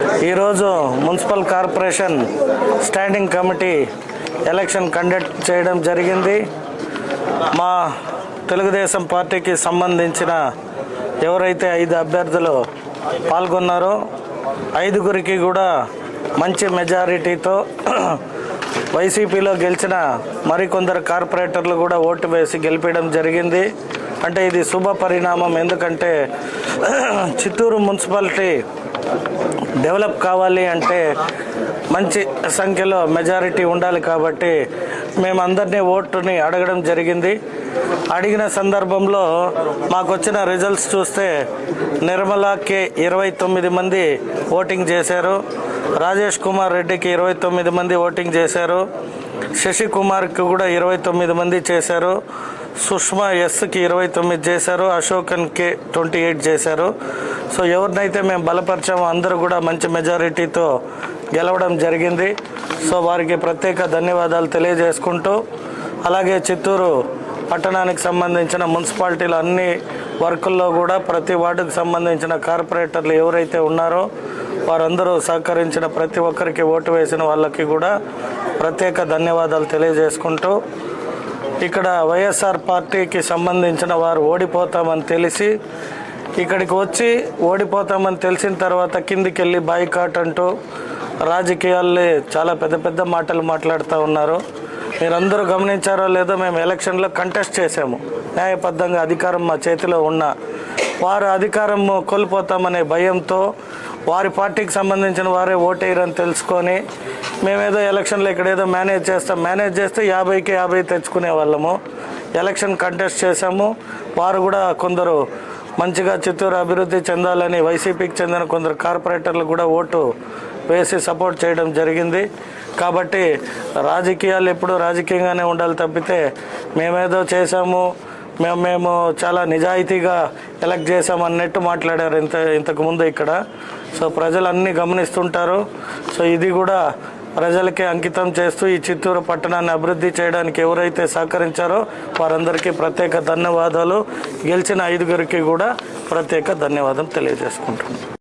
ఈరోజు municipal corporation standing committee election conduct చేయడం జరిగింది. మా తెలుగుదేశం పార్టీకి సంబంధించిన ఎవరైతే ఐదు అభ్యర్థులు పాల్గొన్నారో ఐదుగురికి కూడా మంచి మెజారిటీతో వైసీపీలో గెలిచిన మరికొందరు కార్పొరేటర్లు కూడా ఓటు వేసి గెలిపించడం జరిగింది. అంటే ఇది శుభ పరిణామం. ఎందుకంటే చిత్తూరు మున్సిపాలిటీ డెవలప్ కావాలి అంటే మంచి సంఖ్యలో మెజారిటీ ఉండాలి కాబట్టి మేమందరినీ ఓటుని అడగడం జరిగింది. అడిగిన సందర్భంలో మాకు వచ్చిన రిజల్ట్స్ చూస్తే నిర్మలాకే ఇరవై తొమ్మిది మంది ఓటింగ్ చేశారు. రాజేష్ కుమార్ రెడ్డికి ఇరవై తొమ్మిది మంది ఓటింగ్ చేశారు. శశి కుమార్కి కూడా ఇరవై తొమ్మిది మంది చేశారు. సుష్మా ఎస్కి ఇరవై తొమ్మిది చేశారు. అశోకన్కి ట్వంటీ ఎయిట్ చేశారు. సో ఎవరినైతే మేము బలపరిచామో అందరూ కూడా మంచి మెజారిటీతో గెలవడం జరిగింది. సో వారికి ప్రత్యేక ధన్యవాదాలు తెలియజేసుకుంటూ అలాగే చిత్తూరు పట్టణానికి సంబంధించిన మున్సిపాలిటీలు అన్ని వర్కుల్లో కూడా ప్రతి వార్డుకు సంబంధించిన కార్పొరేటర్లు ఎవరైతే ఉన్నారో వారందరూ సహకరించిన ప్రతి ఒక్కరికి ఓటు వేసిన వాళ్ళకి కూడా ప్రత్యేక ధన్యవాదాలు తెలియజేసుకుంటూ ఇక్కడ వైఎస్ఆర్ పార్టీకి సంబంధించిన వారు ఓడిపోతామని తెలిసి ఇక్కడికి వచ్చి ఓడిపోతామని తెలిసిన తర్వాత కిందికి వెళ్ళి బాయ్కాట్ అంటూ రాజకీయాల్లో చాలా పెద్ద పెద్ద మాటలు మాట్లాడుతూ ఉన్నారు. మీరందరూ గమనించారో లేదో మేము ఎలక్షన్లో కంటెస్ట్ చేసాము న్యాయబద్ధంగా అధికారం మా చేతిలో ఉన్న వారు అధికారం కోల్పోతామనే భయంతో వారి పార్టీకి సంబంధించిన వారే ఓటేయరని తెలుసుకొని మేమేదో ఎలక్షన్లో ఇక్కడ ఏదో మేనేజ్ చేస్తాం. మేనేజ్ చేస్తే యాభైకి యాభై తెచ్చుకునే వాళ్ళము. ఎలక్షన్ కంటెస్ట్ చేశాము. వారు కూడా కొందరు మంచిగా చిత్తూరు అభివృద్ధి చెందాలని వైసీపీకి చెందిన కొందరు కార్పొరేటర్లు కూడా ఓటు వేసి సపోర్ట్ చేయడం జరిగింది. కాబట్టి రాజకీయాలు ఎప్పుడు రాజకీయంగానే ఉండాలి తప్పితే మేమేదో చేశాము. మేము మేము చాలా నిజాయితీగా ఎలక్ట్ చేసాం అన్నట్టు మాట్లాడారు ఇంత ఇంతకుముందు ఇక్కడ. సో ప్రజలు అన్నీ గమనిస్తుంటారు. సో ఇది కూడా ప్రజలకే అంకితం చేస్తూ ఈ చిత్తూరు పట్టణాన్ని అభివృద్ధి చేయడానికి ఎవరైతే సహకరించారో వారందరికీ ప్రత్యేక ధన్యవాదాలు. గెలిచిన ఐదుగురికి కూడా ప్రత్యేక ధన్యవాదం తెలియజేసుకుంటున్నాను